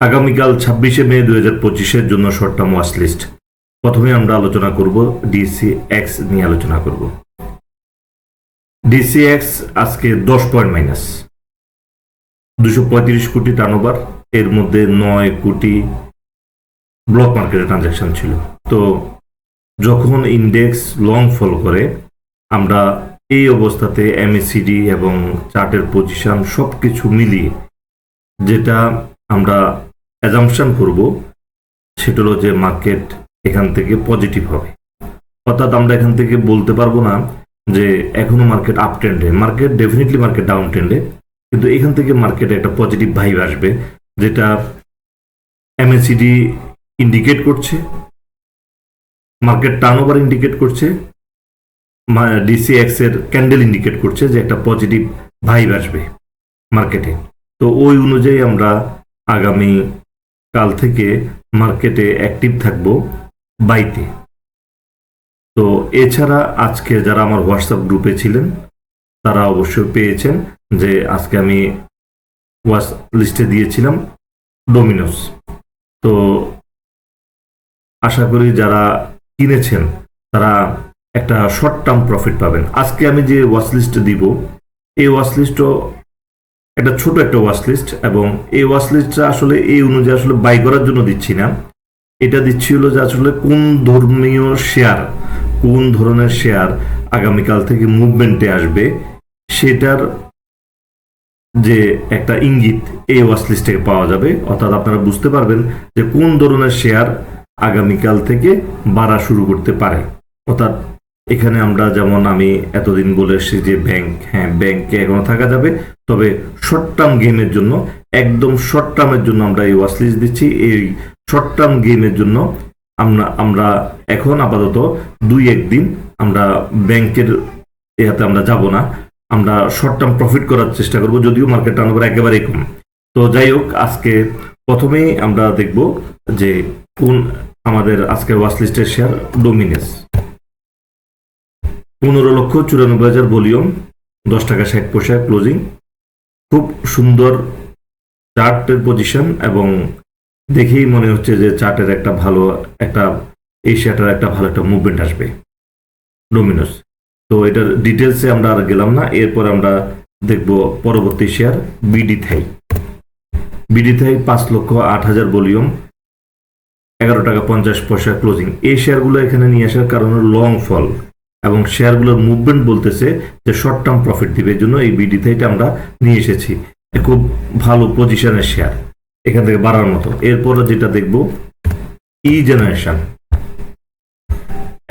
আগামীকাল ছাব্বিশে মে দুই হাজার পঁচিশের জন্য শর্ট টার্ম ওয়াচ লিস্ট। প্রথমে আমরা আলোচনা করব ডিসি এক্স নিয়ে আলোচনা করব। ডিসি এক্স আজকে দশ পয়েন্ট মাইনাস। দুশো পঁয়ত্রিশ কোটি টার্নওভার, এর মধ্যে নয় কোটি ব্লক মার্কেটে ট্রানজাকশন ছিল। তো যখন ইন্ডেক্স লং ফল করে, আমরা এই অবস্থাতে এমএসিডি এবং চার্টের পজিশন সব কিছু মিলিয়ে, যেটা আমরা অ্যাজাম্পশন করব, সেটা হলো যে মার্কেট এখান থেকে পজিটিভ হবে। অর্থাৎ আমরা এখান থেকে বলতে পারব না যে এখনও মার্কেট আপ ট্রেন্ডে মার্কেট ডেফিনেটলি মার্কেট ডাউন ট্রেন্ডে কিন্তু এখান থেকে মার্কেটে একটা পজিটিভ ভাইব আসবে, যেটা এমএসিডি ইন্ডিকেট করছে মার্কেট টার্ন ওভার ইন্ডিকেট করছে ডিসিএক্স এর ক্যান্ডেল ইন্ডিকেট করছে যে একটা পজিটিভ ভাইব আসবে মার্কেটে তো ওই অনুযায়ী আমরা আগামী কাল থেকে মার্কেটে অ্যাক্টিভ থাকব, বাইতে। তো এছাড়া আজকে যারা আমার হোয়াটসঅ্যাপ গ্রুপে ছিলেন, তারা অবশ্যই পেয়েছেন যে আজকে আমি ওয়াচ লিস্টে দিয়েছিলাম ডোমিনোস তো আশা করি যারা কিনেছেন, তারা একটা শর্ট টার্ম প্রফিট পাবেন। আজকে আমি যে ওয়াচ লিস্ট দিব, এই ওয়াচ লিস্টও একটা ছোট একটা ওয়াচ লিস্ট এবং এই ওয়াচ লিস্টটা আসলে এই অনুযায়ী আসলে বাই করার জন্য দিচ্ছি না। এটা দিচ্ছি হলো যে আসলে কোন ধর্মীয় শেয়ার কোন ধরনের শেয়ার আগামীকাল থেকে মুভমেন্টে আসবে, সেটার যে একটা ইঙ্গিত এই ওয়াচ লিস্ট থেকে পাওয়া যাবে। অর্থাৎ আপনারা বুঝতে পারবেন যে কোন ধরনের শেয়ার আগামীকাল থেকে বাড়া শুরু করতে পারে। অর্থাৎ এখানে আমরা যেমন আমি এতদিন বলে এসেছি যে ব্যাংক হ্যাঁ ব্যাংকে এখনও থাকা যাবে। তবে শর্ট টার্ম গেমের জন্য, একদম শর্ট টার্মের জন্য আমরা এই ওয়াচ লিস্ট দিচ্ছি। এই শর্ট টার্ম গেমের জন্য আমরা আমরা এখন আপাতত দুই একদিন আমরা ব্যাংকের এতে আমরা যাব না। আমরা শর্ট টার্ম প্রফিট করার চেষ্টা করব, যদিও মার্কেট টার্নওভার একেবারেই কম। তো যাই হোক, আজকে প্রথমেই আমরা দেখব যে কোন আমাদের আজকের ওয়াচ লিস্টের শেয়ার ডোমিনেস পনেরো লক্ষ চুরানব্বই হাজার ভলিউম, দশ টাকা ষাট পয়সা ক্লোজিং। খুব সুন্দর চার্টের পজিশন এবং দেখেই মনে হচ্ছে যে চার্টের একটা ভালো, একটা এই শেয়ারটার একটা ভালো একটা মুভমেন্ট আসবে। ডোমিনোস তো এটার ডিটেলসে আমরা আর গেলাম না। এরপর আমরা দেখব পরবর্তী share BD Thai BD Thai পাঁচ লক্ষ আট হাজার ভলিউম, এগারো টাকা পঞ্চাশ পয়সা ক্লোজিং। এই শেয়ারগুলো এখানে নিয়ে আসার কারণে লং ফল এবং শেয়ারগুলোর মুভমেন্ট বলতেছে যে শর্ট টার্ম প্রফিট দিবে। জন্য এই বিডি থাইটা আমরা নিয়ে এসেছি। খুব ভালো পজিশনের শেয়ার এখান থেকে বাড়ার মতো। এরপরে যেটা দেখব ই জেনারেশন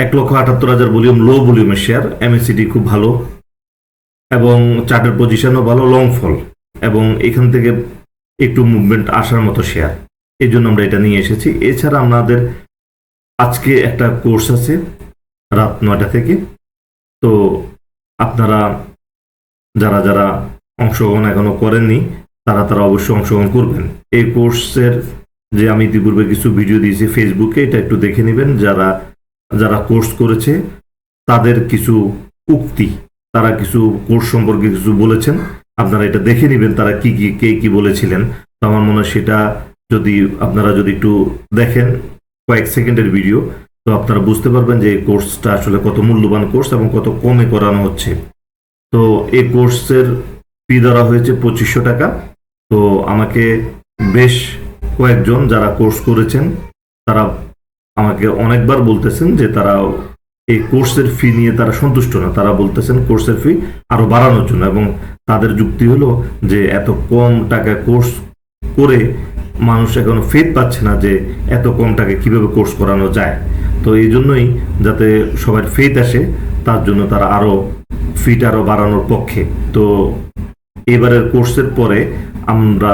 এক লক্ষ আটাত্তর হাজার ভলিউম লো ভলিউমের শেয়ার এমএসিডি খুব ভালো। এবং চার্টের পজিশনও ভালো লং ফল এবং এখান থেকে একটু মুভমেন্ট আসার মতো শেয়ার এই জন্য আমরা এটা নিয়ে এসেছি। এছাড়া আমাদের আজকে একটা কোর্স আছে। রাত নয়টা থেকে। তো আপনারা যারা যারা অংশগ্রহণ এখনও করেননি, তারা তারা অবশ্যই অংশগ্রহণ করবেন। এই কোর্সের যে আমি ইতিপূর্বে কিছু ভিডিও দিয়েছি ফেসবুকে, এটা একটু দেখে নেবেন। যারা যারা কোর্স করেছে, তাদের কিছু উক্তি, তারা কিছু কোর্স সম্পর্কে কিছু বলেছেন, আপনারা এটা দেখে নেবেন তারা কি কি, কে, কি বলেছিলেন। তো আমার মনে হয় সেটা যদি আপনারা যদি একটু দেখেন কয়েক সেকেন্ডের ভিডিও তো আপনারা বুঝতে পারবেন যে এই কোর্সটা আসলে কত মূল্যবান কোর্স এবং কত কমে করানো হচ্ছে। তো এই কোর্সের ফি ধরা হয়েছে পঁচিশশো টাকা। তো আমাকে বেশ কয়েকজন যারা কোর্স করেছেন, তারা আমাকে অনেকবার বলতেছেন যে তারা এই কোর্সের ফি নিয়ে তারা সন্তুষ্ট না। তারা বলতেছেন কোর্সের ফি আরও বাড়ানোর জন্য এবং তাদের যুক্তি হলো যে এত কম টাকায় কোর্স করে মানুষ এখনও ফেদ পাচ্ছে না যে এত কম টাকায় কীভাবে কোর্স করানো যায়। তো এই জন্যই যাতে সবার ফেদ আসে, তার জন্য তারা আরও ফিট আরও বাড়ানোর পক্ষে। তো এবারের কোর্সের পরে আমরা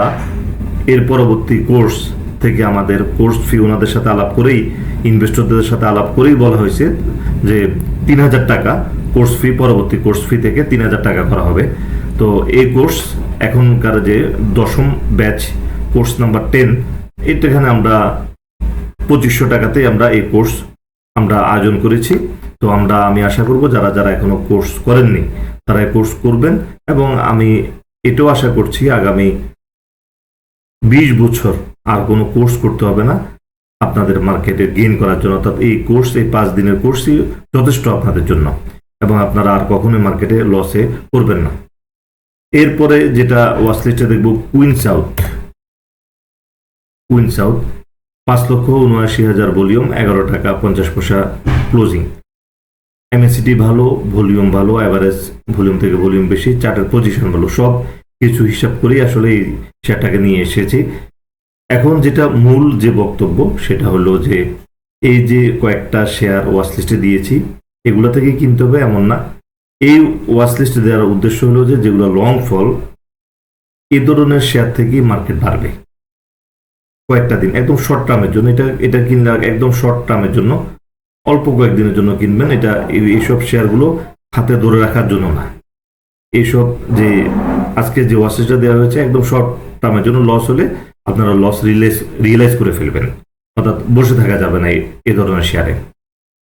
এর পরবর্তী কোর্স থেকে আমাদের কোর্স ফি ওনাদের সাথে আলাপ করেই ইনভেস্টরদের সাথে আলাপ করেই বলা হয়েছে যে তিন হাজার টাকা কোর্স ফি পরবর্তী কোর্স ফি থেকে তিন হাজার টাকা করা হবে। তো এই কোর্স এখনকার যে দশম ব্যাচ কোর্স নাম্বার টেন এটা এখানে আমরা পঁচিশশো টাকাতে আমরা এই কোর্স আমরা আয়োজন করেছি। তো আমরা, আমি আশা করব যারা যারা এখনও কোর্স করেননি, তারা কোর্স করবেন এবং আমি এটাও আশা করছি আগামী বিশ বছর আর কোনো কোর্স করতে হবে না। আপনাদের মার্কেটে গেইন করার জন্য, অর্থাৎ এই কোর্স, এই পাঁচ দিনের কোর্সই যথেষ্ট আপনাদের জন্য এবং আপনারা আর কখনোই মার্কেটে লসে করবেন না। এরপরে যেটা ওয়াসলিস্টে দেখব, কুইন সাউথ। কুইন সাউথ পাঁচ লক্ষ উনআশি হাজার ভলিউম, এগারো টাকা পঞ্চাশ পয়সা ক্লোজিং। এমএসিটি ভালো, ভলিউম ভালো অ্যাভারেজ ভলিউম থেকে ভলিউম বেশি, চার্টের পজিশন ভালো, সব কিছু হিসাব করেই আসলে এই শেয়ারটাকে নিয়ে এসেছি। এখন যেটা মূল যে বক্তব্য, সেটা হলো যে এই যে কয়েকটা শেয়ার ওয়াচ লিস্টে দিয়েছি, এগুলো থেকে কিনতে হবে এমন না। এই ওয়াচ লিস্টে দেওয়ার উদ্দেশ্য হলো যে, যেগুলো লং ফল এ ধরনের শেয়ার থেকেই মার্কেট বাড়বে। কয়েকটা দিন, একদম শর্ট টার্মের জন্য। এটা এটা কিনলে একদম শর্ট টার্মের জন্য, অল্প কয়েকদিনের জন্য কিনবেন। এটা এই- এইসব শেয়ারগুলো হাতে ধরে রাখার জন্য না। এইসব যে, আজকে যে ওয়াসেসটা দেওয়া হয়েছে, একদম শর্ট টার্মের জন্য লস হলে আপনারা লস রিয়েলাইজ রিয়েলাইজ করে ফেলবেন। অর্থাৎ বসে থাকা যাবে না এই ধরনের শেয়ারে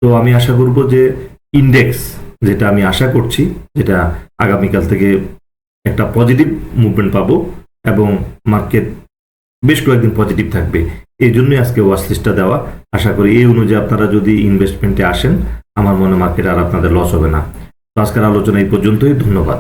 তো আমি আশা করব যে ইন্ডেক্স যেটা আমি আশা করছি, যেটা আগামীকাল থেকে একটা পজিটিভ মুভমেন্ট পাবো এবং মার্কেট বেশ কয়েকদিন পজিটিভ থাকবে। এই জন্যই আজকে ওয়াশ লিস্টটা দেওয়া। আশা করি এই অনুযায়ী আপনারা যদি ইনভেস্টমেন্টে আসেন, আমার মনে মার্কেট আর আপনাদের লস হবে না। আজকের আলোচনা এই পর্যন্তই। ধন্যবাদ।